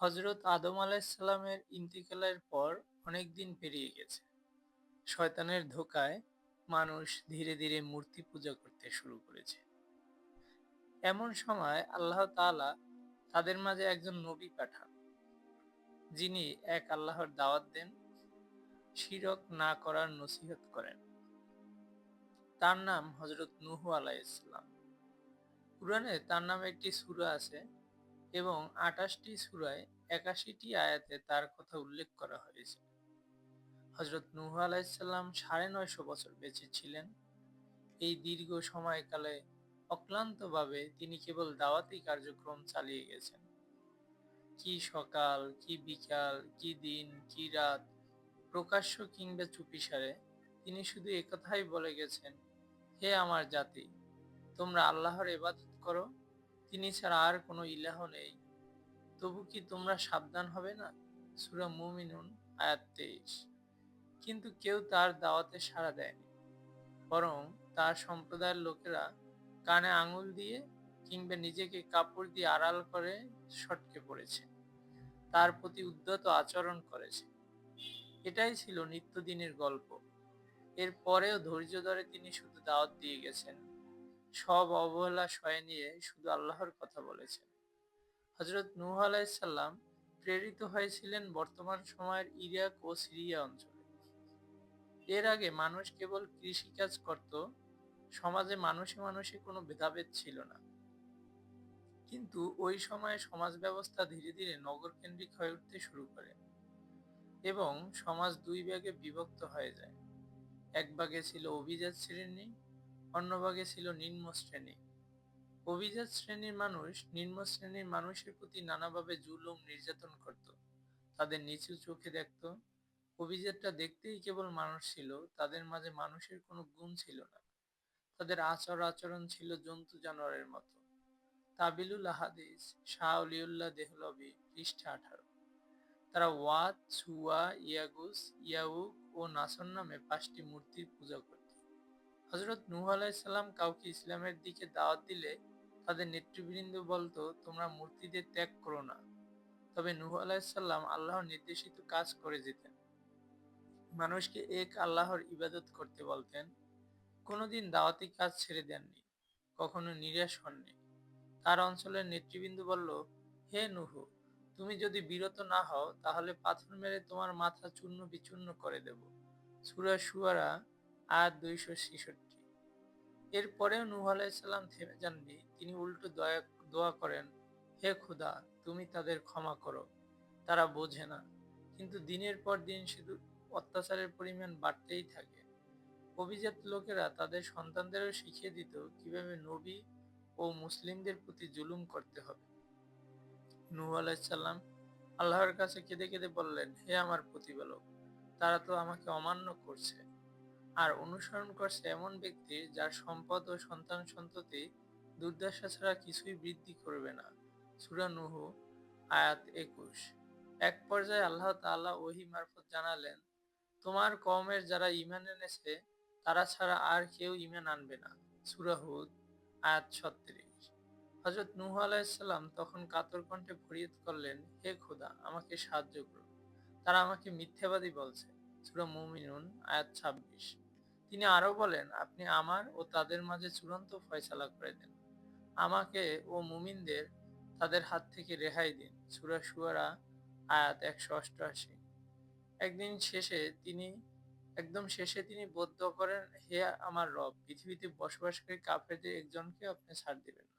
হজরত আদম আলাইসাল্লামের ইন্তিকালের পর অনেক দিন পেরিয়ে গেছে। শয়তানের ধোকায় মানুষ ধীরে ধীরে মূর্তি পূজা করতে শুরু করেছে। এমন সময় আল্লাহ তাআলা তাদের মাঝে একজন নবী পাঠান, যিনি এক আল্লাহর দাওয়াত দেন, শিরক না করার নসিহত করেন। তার নাম হজরত নুহু আলাইসাল্লাম কুরআনে তার নামে একটি সূরা আছে এবং আঠাশটি সুরায় একাশিটি আয়াতে তার কথা উল্লেখ করা হয়েছে। হজরত নুহ আলাইসাল্লাম সাড়ে নয়শো বছর বেঁচে ছিলেন। এই দীর্ঘ সময়কালে অক্লান্তভাবে তিনি কেবল দাওয়াতি কার্যক্রম চালিয়ে গেছেন। কি সকাল, কি বিকাল, কি দিন, কি রাত, প্রকাশ্য কিংবা চুপিসারে তিনি শুধু একথাই বলে গেছেন, হে আমার জাতি, তোমরা আল্লাহর এবাদত করো তিনি ছাড়া আর কোনো ইলাহ নেই। তবু কি তোমরা সাবধান হবে না? সুরা মুমিনুন, আয়াত তেইশ। কিন্তু কেউ তার দাওয়াতে সাড়া দেয়নি। বরং তার সম্প্রদায়ের লোকেরা কানে আঙুল দিয়ে কিংবা নিজেকে কাপড় দিয়ে আড়াল করে সটকে পড়েছে। তার প্রতি উদ্যত আচরণ করেছে। এটাই ছিল নিত্যদিনের গল্প। এর পরেও ধৈর্য ধরে তিনি শুধু দাওয়াত দিয়ে গেছেন। সব অবহেলা সয়ে নিয়ে শুধু আল্লাহর কথা বলেছেন। হজরত নূহ আলাইসাল্লাম প্রেরিত হয়েছিলেন বর্তমান সময়ের ইরাক ও সিরিয়া অঞ্চলে। এর আগে মানুষ কেবল কৃষিকাজ করত, সমাজে মানুষে মানুষে কোনো ভেদাভেদ ছিল না। কিন্তু ওই সময়ে সমাজ ব্যবস্থা ধীরে ধীরে নগর কেন্দ্রিক হয়ে উঠতে শুরু করে এবং সমাজ দুই ভাগে বিভক্ত হয়ে যায়। এক ভাগে ছিল অভিজাত শ্রেণি অন্য ভাগে ছিল নিম্ন শ্রেণি। অভিজাত শ্রেণির মানুষ নিম্ন শ্রেণির মানুষের প্রতি নানাভাবে জুলুম, নির্যাতন করত। তাদের নিচু চোখে দেখত। অভিজাতটা দেখতেই কেবল মানুষ ছিল, তাদের মাঝে মানুষের কোনো গুণ ছিল না। তাদের আচর আচরণ ছিল জন্তু জানোয়ারের মতো। তাবিলুল আহাদিস, শাহ অলিউল্লাহ দেহলবি পৃষ্ঠা আঠারো। তারা ওয়াত সুয়া, ইয়াগুস, ইয়াউক ও নাসর নামে পাঁচটি মূর্তির পূজা করত। হজরত নুহ আলাইসাল্লাম কাউকে ইসলামের দিকে দাওয়াত দিলে তাদের নেতৃবৃন্দ বলতো, তোমরা মূর্তিদের ত্যাগ করো না। তবে নুহ আলাইসাল্লাম আল্লাহর নির্দেশিত কাজ করে যেতেন। মানুষকে এক আল্লাহর ইবাদত করতে বলতেন, কোনোদিন দাওয়াতি কাজ ছেড়ে দেননি, কখনো নিরাশ হননি। তার অঞ্চলের নেতৃবৃন্দ বলল, হে নুহু, তুমি যদি বিরত না হও, তাহলে পাথর মেরে তোমার মাথা চূর্ণ বিচূর্ণ করে দেব। সুরা সুয়ারা আয়াত দুইশো ছেষট্টি। এরপরেও নূহ আলাইসাল্লাম থেমে যাননি। তিনি উল্টো দয়া, দোয়া করেন, হে খুদা, তুমি তাদের ক্ষমা করো। তারা বোঝে না। কিন্তু দিনের পর দিন শুধু অত্যাচারের পরিমাণ বাড়তেই থাকে। অভিজাত লোকেরা তাদের সন্তানদেরও শিখিয়ে দিত কীভাবে নবী ও মুসলিমদের প্রতি জুলুম করতে হবে। নূহ আলাইসাল্লাম আল্লাহর কাছে কেঁদে কেঁদে বললেন, হে আমার প্রতিপালক, তারা তো আমাকে অমান্য করছে। আর অনুসরণ করছে এমন ব্যক্তির যার সম্পদ ও সন্তান সন্ততি দুর্দশা ছাড়া কিছুই বৃদ্ধি করবে না। সুরা নুহু, আয়াত একুশ। এক পর্যায়ে আল্লাহ তাআলা ওহি মারফত জানালেন, তোমার কমের যারা ইমান এনেছে, তারা ছাড়া আর কেউ ইমান আনবে না। সুরা হুদ, আয়াত ছত্রিশ। হজরত নুহ আলাইসাল্লাম তখন কাতর কণ্ঠে ফরিয়াদ করলেন, হে খোদা, আমাকে সাহায্য করুন তারা আমাকে মিথ্যাবাদী বলছে। সুরা মুমিনুন, আয়াত ছাব্বিশ। তিনি আরও বলেন, আপনি আমার ও তাদের মাঝে চূড়ান্ত ফয়সালা করে দেন। আমাকে ও মুমিনদের তাদের হাত থেকে রেহাই দিন। সুরা সুয়ারা আয়াত একশো অষ্টআশি। একদিন শেষে তিনি, একদম শেষে তিনি বদ্ধ করেন, হে আমার রব, পৃথিবীতে বসবাসকারী কাফেরদের একজনকে আপনি ছাড় দিবেন না।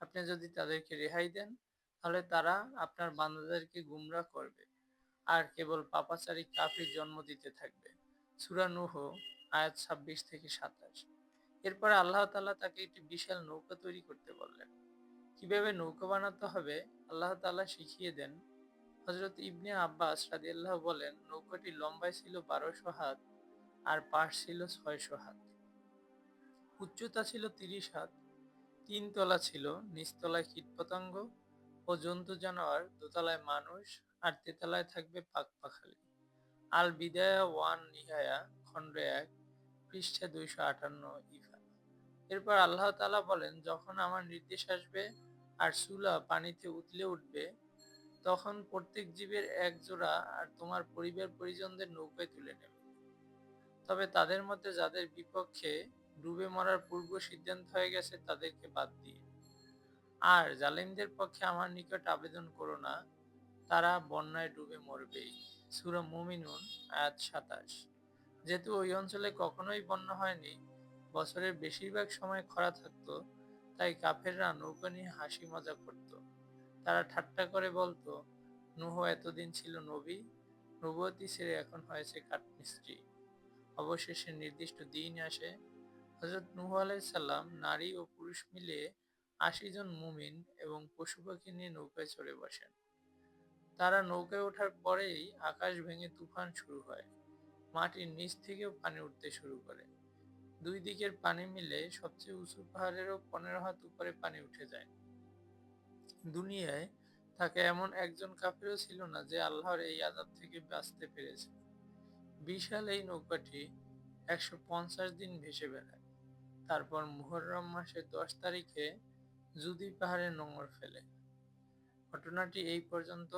আপনি যদি তাদেরকে রেহাই দেন, তাহলে তারা আপনার বান্দাদেরকে গুমরা করবে। আর কেবল পাপাচারী কাফির জন্ম দিতে থাকবে। সুরা নুহ আয়াত ছাব্বিশ থেকে সাতাশ। এরপরে আল্লাহ তালা তাকে একটি বিশাল নৌকা তৈরি করতে বললেন। কীভাবে নৌকা বানাতে হবে? আল্লাহ তালা শিখিয়ে দেন। হজরত ইবনে আব্বাস রাদিয়াল্লাহ বলেন, নৌকাটি লম্বায় ছিল বারোশো হাত আর পাশ ছিল ছয়শো হাত। উচ্চতা ছিল তিরিশ হাত। তিন তলা ছিল নিচতলায় কীটপতঙ্গ ও জন্তু জানোয়ার, দোতলায় মানুষ আর তেতলায় থাকবে পাক পাখালি। আল বিদায়া ওয়ান নিহায়া খণ্ড এক পৃষ্ঠা দুইশো আটান্ন ইফা। এরপর আল্লাহ তালা বলেন, যখন আমার নির্দেশ আসবে আর সুলা পানিতে উতলে উঠবে, তখন প্রত্যেক জীবের এক জোড়া আর তোমার পরিবার পরিজনদের নৌকায় তুলে নেবে। তবে তাদের মধ্যে যাদের বিপক্ষে ডুবে মরার পূর্ব সিদ্ধান্ত হয়ে গেছে, তাদেরকে বাদ দিয়ে। আর জালিমদের পক্ষে আমার নিকট আবেদন করো না, তারা বন্যায় ডুবে মরবেই। সুরা মুমিনুন, আয়াত সাতাশ। যেহেতু ওই অঞ্চলে কখনোই বন্যা হয়নি বছরের বেশিরভাগ সময় খরা থাকতো, তাই কাফেররা নৌকা নিয়ে হাসি মজা করত। তারা ঠাট্টা করে বলতো, নুহ এতদিন ছিল নবী নবতী ছেড়ে এখন হয়েছে কাঠমিস্ত্রি। অবশেষে নির্দিষ্ট দিন আসে হজরত নুহ আলাইসাল্লাম নারী ও পুরুষ মিলিয়ে আশি জন মুমিন এবং পশু পাখি নিয়ে নৌকায় চড়ে বসেন। তারা নৌকায় ওঠার পরেই আকাশ ভেঙে তুফান শুরু হয়। মাটির নিচ থেকেও পানি উঠতে শুরু করে। দুই দিকের পানি মিলে সবচেয়ে উঁচু পাহাড়েরও পনেরো হাত উপরে পানি উঠে যায়। দুনিয়ায় তাকে এমন একজন কাফেরও ছিল না যে আল্লাহর এই আজাব থেকে বাঁচতে পেরেছে। বিশাল এই নৌকাটি একশো পঞ্চাশ দিন ভেসে বেড়ায়। তারপর মুহররম মাসের দশ তারিখে জুদি পাহাড়ে নোঙর ফেলে। ঘটনাটি এই পর্যন্ত